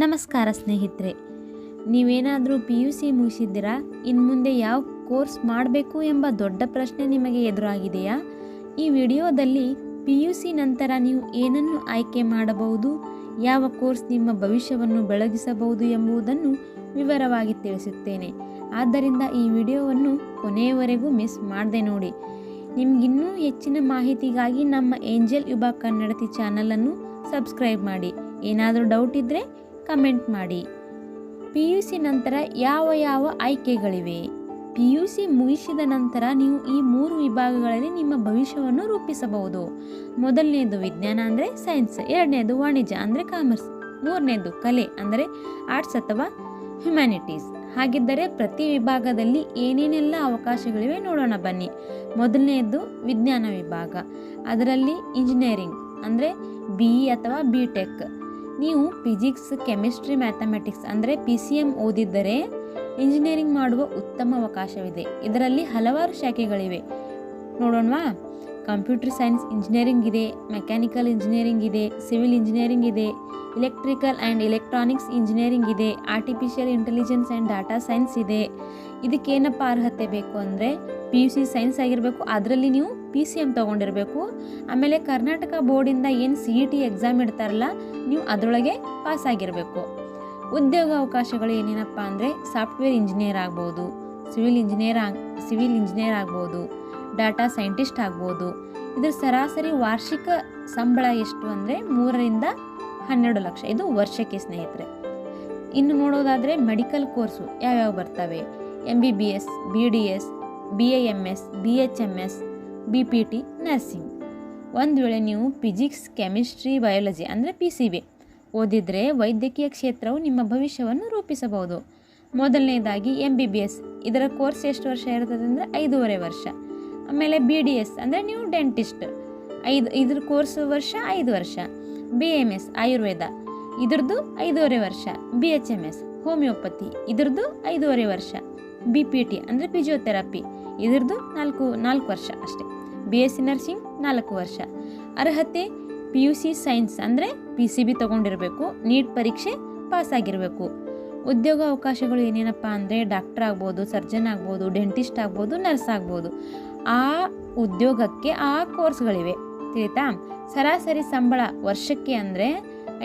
ನಮಸ್ಕಾರ ಸ್ನೇಹಿತರೆ, ನೀವೇನಾದರೂ ಪಿ ಯು ಸಿ ಮುಗಿಸಿದ್ದೀರಾ? ಇನ್ನು ಮುಂದೆ ಯಾವ ಕೋರ್ಸ್ ಮಾಡಬೇಕು ಎಂಬ ದೊಡ್ಡ ಪ್ರಶ್ನೆ ನಿಮಗೆ ಎದುರಾಗಿದೆಯಾ? ಈ ವಿಡಿಯೋದಲ್ಲಿ ಪಿ ಯು ಸಿ ನಂತರ ನೀವು ಏನನ್ನು ಆಯ್ಕೆ ಮಾಡಬಹುದು, ಯಾವ ಕೋರ್ಸ್ ನಿಮ್ಮ ಭವಿಷ್ಯವನ್ನು ಬೆಳಗಿಸಬಹುದು ಎಂಬುದನ್ನು ವಿವರವಾಗಿ ತಿಳಿಸುತ್ತೇನೆ. ಆದ್ದರಿಂದ ಈ ವಿಡಿಯೋವನ್ನು ಕೊನೆಯವರೆಗೂ ಮಿಸ್ ಮಾಡದೆ ನೋಡಿ. ನಿಮಗಿನ್ನೂ ಹೆಚ್ಚಿನ ಮಾಹಿತಿಗಾಗಿ ನಮ್ಮ ಏಂಜಲ್ ಯುಬಾ ಕನ್ನಡತಿ ಚಾನಲನ್ನು ಸಬ್ಸ್ಕ್ರೈಬ್ ಮಾಡಿ. ಏನಾದರೂ ಡೌಟ್ ಇದ್ದರೆ ಕಮೆಂಟ್ ಮಾಡಿ. ಪಿ ಯು ಸಿ ನಂತರ ಯಾವ ಯಾವ ಆಯ್ಕೆಗಳಿವೆ? ಪಿ ಯು ಸಿ ಮುಗಿಸಿದ ನಂತರ ನೀವು ಈ ಮೂರು ವಿಭಾಗಗಳಲ್ಲಿ ನಿಮ್ಮ ಭವಿಷ್ಯವನ್ನು ರೂಪಿಸಬಹುದು. ಮೊದಲನೇದು ವಿಜ್ಞಾನ ಅಂದರೆ ಸೈನ್ಸ್, ಎರಡನೇದು ವಾಣಿಜ್ಯ ಅಂದರೆ ಕಾಮರ್ಸ್, ಮೂರನೇದು ಕಲೆ ಅಂದರೆ ಆರ್ಟ್ಸ್ ಅಥವಾ ಹ್ಯುಮ್ಯಾನಿಟೀಸ್. ಹಾಗಿದ್ದರೆ ಪ್ರತಿ ವಿಭಾಗದಲ್ಲಿ ಏನೇನೆಲ್ಲ ಅವಕಾಶಗಳಿವೆ ನೋಡೋಣ ಬನ್ನಿ. ಮೊದಲನೆಯದು ವಿಜ್ಞಾನ ವಿಭಾಗ. ಅದರಲ್ಲಿ ಇಂಜಿನಿಯರಿಂಗ್ ಅಂದರೆ ಬಿ ಇ ಅಥವಾ ಬಿ ಟೆಕ್ ನೀವು ಫಿಸಿಕ್ಸ್ ಕೆಮಿಸ್ಟ್ರಿ ಮ್ಯಾಥಮೆಟಿಕ್ಸ್ ಅಂದರೆ ಪಿ ಸಿ ಎಂ ಓದಿದ್ದರೆ ಇಂಜಿನಿಯರಿಂಗ್ ಮಾಡುವ ಉತ್ತಮ ಅವಕಾಶವಿದೆ. ಇದರಲ್ಲಿ ಹಲವಾರು ಶಾಖೆಗಳಿವೆ. ನೋಡೋಣವಾ? ಕಂಪ್ಯೂಟರ್ ಸೈನ್ಸ್ ಇಂಜಿನಿಯರಿಂಗ್ ಇದೆ ಮೆಕ್ಯಾನಿಕಲ್ ಇಂಜಿನಿಯರಿಂಗ್ ಇದೆ ಸಿವಿಲ್ ಇಂಜಿನಿಯರಿಂಗ್ ಇದೆ ಇಲೆಕ್ಟ್ರಿಕಲ್ ಆ್ಯಂಡ್ ಎಲೆಕ್ಟ್ರಾನಿಕ್ಸ್ ಇಂಜಿನಿಯರಿಂಗ್ ಇದೆ artificial intelligence and data science ಇದೆ. ಇದಕ್ಕೇನಪ್ಪ ಅರ್ಹತೆ ಬೇಕು ಅಂದರೆ ಪಿ ಯು ಸಿ ಸೈನ್ಸ್ ಆಗಿರಬೇಕು, ಅದರಲ್ಲಿ ನೀವು ಪಿ ಸಿ ಎಂ ತೊಗೊಂಡಿರಬೇಕು. ಆಮೇಲೆ ಕರ್ನಾಟಕ ಬೋರ್ಡಿಂದ ಏನು ಸಿ ಇ ಟಿ ಎಕ್ಸಾಮ್ ಇಡ್ತಾರಲ್ಲ, ನೀವು ಅದರೊಳಗೆ ಪಾಸ್ ಆಗಿರಬೇಕು. ಉದ್ಯೋಗ ಅವಕಾಶಗಳು ಏನೇನಪ್ಪ ಅಂದರೆ ಸಾಫ್ಟ್ವೇರ್ ಇಂಜಿನಿಯರ್ ಆಗ್ಬೋದು ಸಿವಿಲ್ ಇಂಜಿನಿಯರ್ ಆಗ್ ಸಿವಿಲ್ ಇಂಜಿನಿಯರ್ ಆಗ್ಬೋದು ಡಾಟಾ ಸೈಂಟಿಸ್ಟ್ ಆಗ್ಬೋದು. ಇದ್ರ ಸರಾಸರಿ ವಾರ್ಷಿಕ ಸಂಬಳ ಎಷ್ಟು ಅಂದರೆ, ಮೂರರಿಂದ ಹನ್ನೆರಡು ಲಕ್ಷ. ಇದು ವರ್ಷಕ್ಕೆ ಸ್ನೇಹಿತರೆ. ಇನ್ನು ನೋಡೋದಾದರೆ ಮೆಡಿಕಲ್ ಕೋರ್ಸು ಯಾವ್ಯಾವ ಬರ್ತವೆ? M B B S B D S B A M S B H M S B P T nursing ಒಂದು ವೇಳೆ ನೀವು ಫಿಸಿಕ್ಸ್ ಕೆಮಿಸ್ಟ್ರಿ ಬಯಾಲಜಿ ಅಂದರೆ ಪಿ ಸಿ ಬಿ ಓದಿದರೆ ವೈದ್ಯಕೀಯ ಕ್ಷೇತ್ರವು ನಿಮ್ಮ ಭವಿಷ್ಯವನ್ನು ರೂಪಿಸಬಹುದು. ಮೊದಲನೇದಾಗಿ ಎಂ ಬಿ ಬಿ ಎಸ್ ಇದರ ಕೋರ್ಸ್ ಎಷ್ಟು ವರ್ಷ ಇರ್ತದೆ ಅಂದರೆ ಐದೂವರೆ ವರ್ಷ. ಆಮೇಲೆ ಬಿ ಡಿ ಎಸ್ ಅಂದರೆ ನೀವು ಡೆಂಟಿಸ್ಟ್ ಐದು, ಇದ್ರ ಕೋರ್ಸ್ ವರ್ಷ ಐದು ವರ್ಷ. B M S Ayurveda. ಇದ್ರದ್ದು ಐದೂವರೆ ವರ್ಷ. B H M S homeopathy ಇದ್ರದ್ದು ಐದೂವರೆ ವರ್ಷ. ಬಿ ಪಿ ಟಿ ಅಂದರೆ ಫಿಜಿಯೋಥೆರಪಿ ಇದ್ರದ್ದು ನಾಲ್ಕು ನಾಲ್ಕು ವರ್ಷ ಅಷ್ಟೇ. ಬಿ ಎಸ್ ಸಿ ನರ್ಸಿಂಗ್ ನಾಲ್ಕು ವರ್ಷ. ಅರ್ಹತೆ ಪಿ ಯು ಸಿ ಸೈನ್ಸ್ ಅಂದರೆ ಪಿ ಸಿ ಬಿ ತೊಗೊಂಡಿರಬೇಕು. ನೀಟ್ ಪರೀಕ್ಷೆ ಪಾಸ್ ಆಗಿರಬೇಕು ಉದ್ಯೋಗ ಅವಕಾಶಗಳು ಏನೇನಪ್ಪ ಅಂದರೆ ಡಾಕ್ಟರ್ ಆಗ್ಬೋದು ಸರ್ಜನ್ ಆಗ್ಬೋದು ಡೆಂಟಿಸ್ಟ್ ಆಗ್ಬೋದು ನರ್ಸ್ ಆಗ್ಬೋದು. ಆ ಉದ್ಯೋಗಕ್ಕೆ ಆ ಕೋರ್ಸ್ಗಳಿವೆ ತಿಳಿತಾ? ಸರಾಸರಿ ಸಂಬಳ ವರ್ಷಕ್ಕೆ ಅಂದರೆ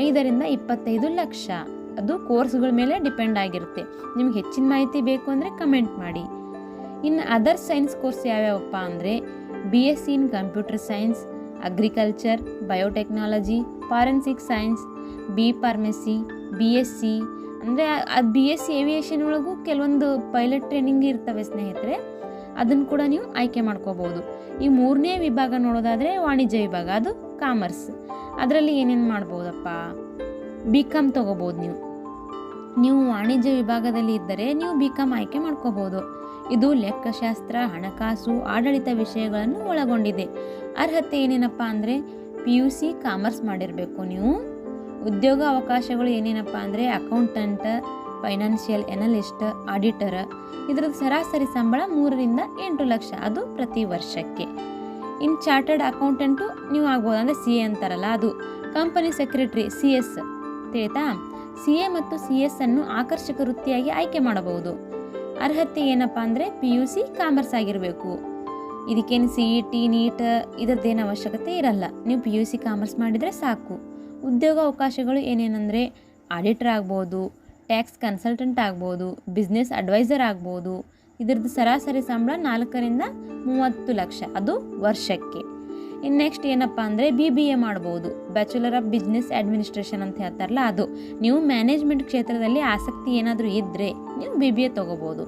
ಐದರಿಂದ ಇಪ್ಪತ್ತೈದು ಲಕ್ಷ. ಅದು ಕೋರ್ಸ್ಗಳ ಮೇಲೆ ಡಿಪೆಂಡ್ ಆಗಿರುತ್ತೆ. ನಿಮ್ಗೆ ಹೆಚ್ಚಿನ ಮಾಹಿತಿ ಬೇಕು ಅಂದರೆ ಕಮೆಂಟ್ ಮಾಡಿ. ಇನ್ನು ಅದರ್ ಸೈನ್ಸ್ ಕೋರ್ಸ್ ಯಾವ್ಯಾವಪ್ಪ ಅಂದರೆ B S C in computer science, agriculture, biotechnology, forensic science, B pharmacy B S C ಅಂದರೆ ಅದು ಬಿ ಎಸ್ ಸಿ ಏವಿಯೇಷನ್ ಒಳಗೂ ಕೆಲವೊಂದು ಪೈಲಟ್ ಟ್ರೈನಿಂಗ್ ಇರ್ತವೆ ಸ್ನೇಹಿತರೆ. ಅದನ್ನು ಕೂಡ ನೀವು ಆಯ್ಕೆ ಮಾಡ್ಕೋಬೋದು. ಈ ಮೂರನೇ ವಿಭಾಗ ನೋಡೋದಾದರೆ ವಾಣಿಜ್ಯ ವಿಭಾಗ, ಅದು ಕಾಮರ್ಸ್. ಅದರಲ್ಲಿ ಏನೇನು ಮಾಡ್ಬೋದಪ್ಪ? ಬಿ ಕಾಮ್ ತೊಗೋಬೋದು ನೀವು. ನೀವು ವಾಣಿಜ್ಯ ವಿಭಾಗದಲ್ಲಿ ಇದ್ದರೆ ನೀವು ಬಿ ಕಾಮ್ ಆಯ್ಕೆ ಮಾಡ್ಕೋಬೋದು. ಇದು ಲೆಕ್ಕಶಾಸ್ತ್ರ, ಹಣಕಾಸು, ಆಡಳಿತ ವಿಷಯಗಳನ್ನು ಒಳಗೊಂಡಿದೆ. ಅರ್ಹತೆ ಏನೇನಪ್ಪ ಅಂದರೆ ಪಿ ಯು ಸಿ ಕಾಮರ್ಸ್ ಮಾಡಿರಬೇಕು ನೀವು. ಉದ್ಯೋಗ ಅವಕಾಶಗಳು ಏನೇನಪ್ಪ ಅಂದರೆ ಅಕೌಂಟೆಂಟ್ ಫೈನಾನ್ಷಿಯಲ್ ಎನಲಿಸ್ಟ್ ಆಡಿಟರ್ ಇದ್ರದ್ದು ಸರಾಸರಿ ಸಂಬಳ ಮೂರರಿಂದ ಎಂಟು ಲಕ್ಷ. ಅದು ಪ್ರತಿ ವರ್ಷಕ್ಕೆ. ಇನ್ನು ಚಾರ್ಟರ್ಡ್ ಅಕೌಂಟೆಂಟು ನೀವು ಆಗ್ಬೋದು. ಅಂದರೆ ಸಿ ಎ ಅಂತಾರಲ್ಲ ಅದು. ಕಂಪನಿ ಸೆಕ್ರೆಟರಿ ಸಿ ಎಸ್ ತಿಳಿತಾ? ಸಿ ಎ ಮತ್ತು ಸಿ ಎಸ್ ಅನ್ನು ಆಕರ್ಷಕ ವೃತ್ತಿಯಾಗಿ ಆಯ್ಕೆ ಮಾಡಬಹುದು. ಅರ್ಹತೆ ಏನಪ್ಪ ಅಂದರೆ ಪಿ ಯು ಸಿ ಕಾಮರ್ಸ್ ಆಗಿರಬೇಕು. ಇದಕ್ಕೇನು ಸಿ ಇ ಟಿ ನೀಟ್ ಇದರದ್ದೇನು ಅವಶ್ಯಕತೆ ಇರಲ್ಲ. ನೀವು ಪಿ ಯು ಸಿ ಕಾಮರ್ಸ್ ಮಾಡಿದರೆ ಸಾಕು. ಉದ್ಯೋಗ ಅವಕಾಶಗಳು ಏನೇನೆಂದರೆ ಆಡಿಟರ್ ಆಗ್ಬೋದು, ಟ್ಯಾಕ್ಸ್ ಕನ್ಸಲ್ಟೆಂಟ್ ಆಗ್ಬೋದು, ಬಿಸ್ನೆಸ್ ಅಡ್ವೈಸರ್ ಆಗ್ಬೋದು. ಇದರದ್ದು ಸರಾಸರಿ ಸಂಬಳ ನಾಲ್ಕರಿಂದ ಮೂವತ್ತು ಲಕ್ಷ. ಅದು ವರ್ಷಕ್ಕೆ. ಇನ್ನು ನೆಕ್ಸ್ಟ್ ಏನಪ್ಪ ಅಂದರೆ ಬಿ ಬಿ ಎ ಮಾಡ್ಬೋದು. ಬ್ಯಾಚುಲರ್ ಆಫ್ ಬಿಸ್ನೆಸ್ ಅಡ್ಮಿನಿಸ್ಟ್ರೇಷನ್ ಅಂತ ಹೇಳ್ತಾರಲ್ಲ ಅದು. ನೀವು ಮ್ಯಾನೇಜ್ಮೆಂಟ್ ಕ್ಷೇತ್ರದಲ್ಲಿ ಆಸಕ್ತಿ ಏನಾದರೂ ಇದ್ದರೆ ನೀವು ಬಿ ಬಿ ಎ ತೊಗೋಬೋದು.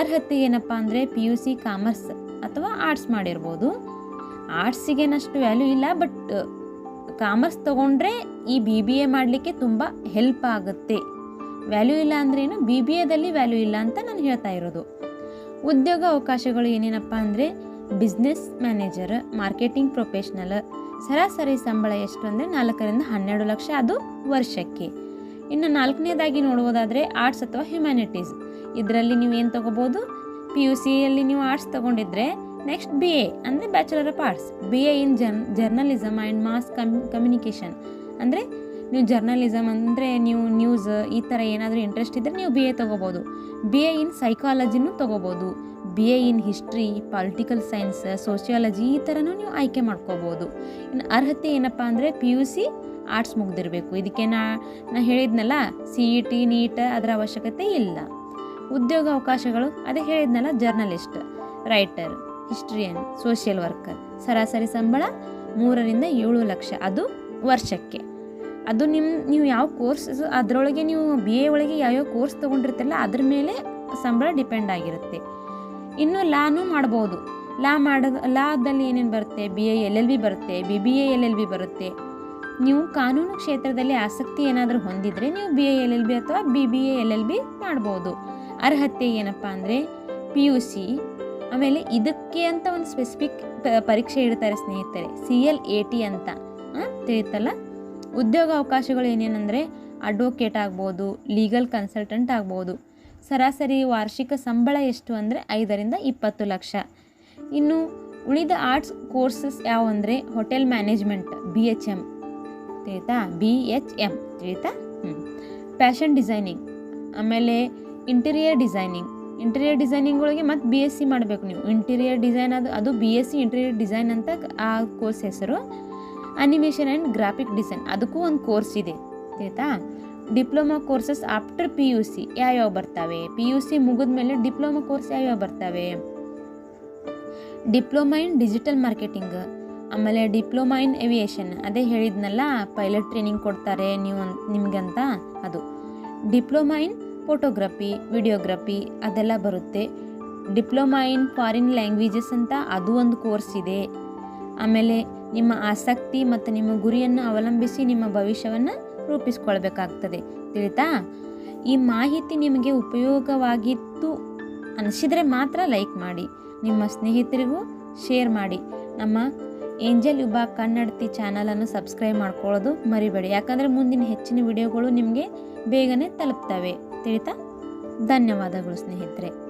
ಅರ್ಹತೆ ಏನಪ್ಪ ಅಂದರೆ ಪಿ ಯು ಸಿ ಕಾಮರ್ಸ್ ಅಥವಾ ಆರ್ಟ್ಸ್ ಮಾಡಿರ್ಬೋದು. ಆರ್ಟ್ಸಿಗೇನಷ್ಟು ವ್ಯಾಲ್ಯೂ ಇಲ್ಲ ಬಟ್ ಕಾಮರ್ಸ್ ತೊಗೊಂಡ್ರೆ ಈ ಬಿ ಬಿ ಎ ಮಾಡಲಿಕ್ಕೆ ತುಂಬ ಹೆಲ್ಪ್ ಆಗುತ್ತೆ. ವ್ಯಾಲ್ಯೂ ಇಲ್ಲ ಅಂದ್ರೇನು ಬಿ ಬಿ ಎದಲ್ಲಿ ವ್ಯಾಲ್ಯೂ ಇಲ್ಲ ಅಂತ ನಾನು ಹೇಳ್ತಾ ಇರೋದು. ಉದ್ಯೋಗ ಅವಕಾಶಗಳು ಏನೇನಪ್ಪ ಅಂದರೆ ಬಿಸ್ನೆಸ್ ಮ್ಯಾನೇಜರ್, ಮಾರ್ಕೆಟಿಂಗ್ ಪ್ರೊಫೆಷ್ನಲ್, ಸರಾಸರಿ ಸಂಬಳ ಎಷ್ಟು ಅಂದರೆ ನಾಲ್ಕರಿಂದ ಹನ್ನೆರಡು ಲಕ್ಷ ಅದು ವರ್ಷಕ್ಕೆ. ಇನ್ನು ನಾಲ್ಕನೇದಾಗಿ ನೋಡುವುದಾದರೆ ಆರ್ಟ್ಸ್ ಅಥವಾ ಹ್ಯುಮ್ಯಾನಿಟೀಸ್ ಇದರಲ್ಲಿ ನೀವು ಏನು ತೊಗೋಬೋದು? ಪಿ ಯು ಸಿಯಲ್ಲಿ ನೀವು ಆರ್ಟ್ಸ್ ತೊಗೊಂಡಿದ್ರೆ ನೆಕ್ಸ್ಟ್ ಬಿ ಎ ಅಂದರೆ bachelor of arts B A in jour journalism and mass com communication ಅಂದರೆ ನೀವು ಜರ್ನಲಿಸಮ್ ಅಂದರೆ ನೀವು ನ್ಯೂಸ್ ಈ ಥರ ಏನಾದರೂ ಇಂಟ್ರೆಸ್ಟ್ ಇದ್ದರೆ ನೀವು ಬಿ ಎ ತೊಗೋಬೋದು. ಬಿ ಎ ಇನ್ ಸೈಕಾಲಜಿನೂ ತೊಗೋಬೋದು. B A in history political science sociology ಈ ಥರನೂ ನೀವು ಆಯ್ಕೆ ಮಾಡ್ಕೋಬೋದು. ಇನ್ನು ಅರ್ಹತೆ ಏನಪ್ಪ ಅಂದರೆ ಪಿ ಯು ಸಿ ಆರ್ಟ್ಸ್ ಮುಗ್ದಿರಬೇಕು. ಇದಕ್ಕೆ ನಾ ನಾ ಹೇಳಿದ್ನಲ್ಲ ಸಿ ಇ ಟಿ ನೀಟ್ ಅದರ ಅವಶ್ಯಕತೆ ಇಲ್ಲ. ಉದ್ಯೋಗ ಅವಕಾಶಗಳು, ಅದೇ ಹೇಳಿದ್ನಲ್ಲ journalist writer historian social worker ಸರಾಸರಿ ಸಂಬಳ ಮೂರರಿಂದ ಏಳು ಲಕ್ಷ. ಅದು ವರ್ಷಕ್ಕೆ. ಅದು ನಿಮ್ಮ ನೀವು ಯಾವ ಕೋರ್ಸ್ ಅದರೊಳಗೆ ನೀವು ಬಿ ಎ ಒಳಗೆ ಯಾವ್ಯಾವ ಕೋರ್ಸ್ ತೊಗೊಂಡಿರ್ತಿರಲ್ಲ, ಅದ್ರ ಮೇಲೆ ಸಂಬಳ ಡಿಪೆಂಡ್ ಆಗಿರುತ್ತೆ. ಇನ್ನು ಲಾನು ಮಾಡ್ಬೋದು. ಲಾ ಮಾಡೋದು, ಲಾದಲ್ಲಿ ಏನೇನು ಬರುತ್ತೆ? B A, L L B ಬರುತ್ತೆ, B B A, L L B ಬರುತ್ತೆ. ನೀವು ಕಾನೂನು ಕ್ಷೇತ್ರದಲ್ಲಿ ಆಸಕ್ತಿ ಏನಾದರೂ ಹೊಂದಿದರೆ ನೀವು B A, L L B ಅಥವಾ B B A, L L B ಮಾಡ್ಬೋದು. ಅರ್ಹತೆ ಏನಪ್ಪ ಅಂದರೆ ಪಿ ಯು ಸಿ, ಆಮೇಲೆ ಇದಕ್ಕೆ ಅಂತ ಒಂದು ಸ್ಪೆಸಿಫಿಕ್ ಪರೀಕ್ಷೆ ಇಡ್ತಾರೆ ಸ್ನೇಹಿತರೆ, ಸಿ ಎಲ್ ಎ ಟಿ ಅಂತ ತಿಳಿತಲ್ಲ ಉದ್ಯೋಗ ಅವಕಾಶಗಳು ಏನೇನೆಂದರೆ ಅಡ್ವೊಕೇಟ್ ಆಗ್ಬೋದು ಲೀಗಲ್ ಕನ್ಸಲ್ಟೆಂಟ್ ಆಗ್ಬೋದು. ಸರಾಸರಿ ವಾರ್ಷಿಕ ಸಂಬಳ ಎಷ್ಟು ಅಂದರೆ ಐದರಿಂದ ಇಪ್ಪತ್ತು ಲಕ್ಷ. ಇನ್ನು ಉಳಿದ arts courses ಯಾವಂದರೆ hotel management B H M ತಿಳಿತಾ? ಬಿ ಎಚ್ ಎಂ ತಿಳಿತಾ? ಹ್ಞೂ ಫ್ಯಾಷನ್ ಡಿಸೈನಿಂಗ್ ಆಮೇಲೆ ಇಂಟೀರಿಯರ್ ಡಿಸೈನಿಂಗ್ ಇಂಟೀರಿಯರ್ ಡಿಸೈನಿಂಗ್ ಒಳಗೆ ಮತ್ತು ಬಿ ಎಸ್ ಸಿ ಮಾಡಬೇಕು ನೀವು. ಇಂಟೀರಿಯರ್ ಡಿಸೈನ್ ಅದು ಅದು B S C interior design ಅಂತ ಆ ಕೋರ್ಸ್ ಹೆಸರು. ಅನಿಮೇಷನ್ ಆ್ಯಂಡ್ ಗ್ರಾಫಿಕ್ ಡಿಸೈನ್ ಅದಕ್ಕೂ ಒಂದು ಕೋರ್ಸ್ ಇದೆ. ಆಯಿತಾ diploma courses after P U C ಯಾವ್ಯಾವ ಬರ್ತವೆ? ಪಿ ಯು ಸಿ ಮುಗಿದ ಮೇಲೆ ಡಿಪ್ಲೊಮಾ ಕೋರ್ಸ್ ಯಾವ್ಯಾವ ಬರ್ತವೆ? ಡಿಪ್ಲೊಮಾ ಇನ್ ಡಿಜಿಟಲ್ ಮಾರ್ಕೆಟಿಂಗ್, ಆಮೇಲೆ ಡಿಪ್ಲೊಮಾ ಇನ್ ಏವಿಯೇಷನ್ ಅದೇ ಹೇಳಿದ್ನಲ್ಲ, ಪೈಲಟ್ ಟ್ರೈನಿಂಗ್ ಕೊಡ್ತಾರೆ ನೀವು ನಿಮಗಂತ ಅದು. ಡಿಪ್ಲೊಮಾ ಇನ್ ಫೋಟೋಗ್ರಫಿ, ವಿಡಿಯೋಗ್ರಫಿ, ಅದೆಲ್ಲ ಬರುತ್ತೆ. ಡಿಪ್ಲೊಮಾ ಇನ್ ಫಾರಿನ್ ಲ್ಯಾಂಗ್ವೇಜಸ್ ಅಂತ ಅದು ಒಂದು ಕೋರ್ಸ್ ಇದೆ. ಆಮೇಲೆ ನಿಮ್ಮ ಆಸಕ್ತಿ ಮತ್ತು ನಿಮ್ಮ ಗುರಿಯನ್ನು ಅವಲಂಬಿಸಿ ನಿಮ್ಮ ಭವಿಷ್ಯವನ್ನು ರೂಪಿಸ್ಕೊಳ್ಬೇಕಾಗ್ತದೆ. ತಿಳಿತಾ? ಈ ಮಾಹಿತಿ ನಿಮಗೆ ಉಪಯೋಗವಾಗಿತ್ತು ಅನಿಸಿದರೆ ಮಾತ್ರ ಲೈಕ್ ಮಾಡಿ. ನಿಮ್ಮ ಸ್ನೇಹಿತರಿಗೂ ಶೇರ್ ಮಾಡಿ. ನಮ್ಮ ಏಂಜಲ್ ಯುಬಾ ಕನ್ನಡತಿ ಚಾನಲನ್ನು ಸಬ್ಸ್ಕ್ರೈಬ್ ಮಾಡ್ಕೊಳ್ಳೋದು ಮರಿಬೇಡಿ. ಯಾಕಂದರೆ ಮುಂದಿನ ಹೆಚ್ಚಿನ ವಿಡಿಯೋಗಳು ನಿಮಗೆ ಬೇಗನೆ ತಲುಪ್ತವೆ. ತಿಳಿತಾ? ಧನ್ಯವಾದಗಳು ಸ್ನೇಹಿತರೆ.